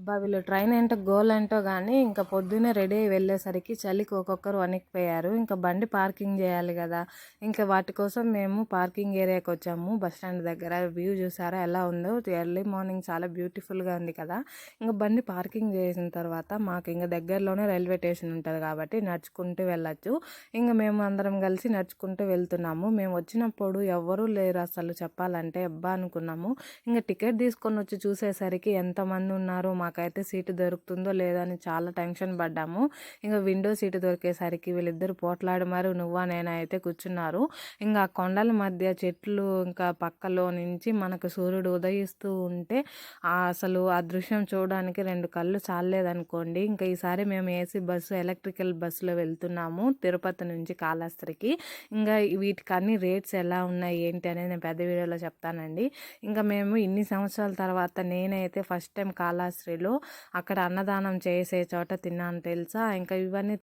అబ్బా వీళ్ళు ట్రైన్ ఏంటో గోల్ ఏంటో కానీ ఇంకా పొద్దున్నే రెడీ అయ్యి వెళ్ళేసరికి చలికి ఒక్కొక్కరు వణికిపోయారు. ఇంకా బండి పార్కింగ్ చేయాలి కదా. ఇంకా వాటి కోసం మేము పార్కింగ్ ఏరియాకి వచ్చాము. బస్ స్టాండ్ దగ్గర. వ్యూ చూసారా? ఎలా ఉందో? ఎర్లీ మార్నింగ్ చాలా బ్యూటిఫుల్గా ఉంది కదా. ఇంకా బండి పార్కింగ్ చేసిన తర్వాత మాకు ఇంకా దగ్గరలోనే రైల్వే స్టేషన్ ఉంటుంది కాబట్టి నడుచుకుంటూ వెళ్ళచ్చు. ఇంకా మేము అందరం కలిసి నడుచుకుంటూ వెళ్తున్నాము. మేము వచ్చినప్పుడు ఎవ్వరూ లేరు అసలు చెప్పాలంటే. అబ్బా అనుకున్నాము. ఇంకా టికెట్ తీసుకొని వచ్చి చూసేసరికి ఎంతమంది ఉన్నారు? మాకైతే సీటు దొరుకుతుందో లేదో అని చాలా టెన్షన్ పడ్డాము. ఇంకా విండో సీటు దొరికేసరికి వీళ్ళిద్దరు పోట్లాడి మరి నువ్వా నేనా అయితే కూర్చున్నారు. ఇంకా కొండల మధ్య చెట్లు ఇంకా పక్కలో నుంచి మనకు సూర్యుడు ఉదయిస్తూ ఉంటే అసలు ఆ దృశ్యం చూడడానికి రెండు కళ్ళు చాలలేదనుకోండి. ఇంకా ఈసారి మేము ఏసీ బస్సు ఎలక్ట్రికల్ బస్సులో వెళ్తున్నాము తిరుపతి నుంచి కాళహస్త్రికి ఇంకా వీటికి అన్ని రేట్స్ ఎలా ఉన్నాయి ఏంటి అనేది నేను పెద్ద వీడియోలో చెప్తానండి. ఇంకా మేము ఇన్ని సంవత్సరాల తర్వాత నేనైతే ఫస్ట్ టైం కాళహస్తిలో అక్కడ అన్నదానం చేసే చోట తిన్నాను తెలుసా? ఇంకా ఇవన్నీ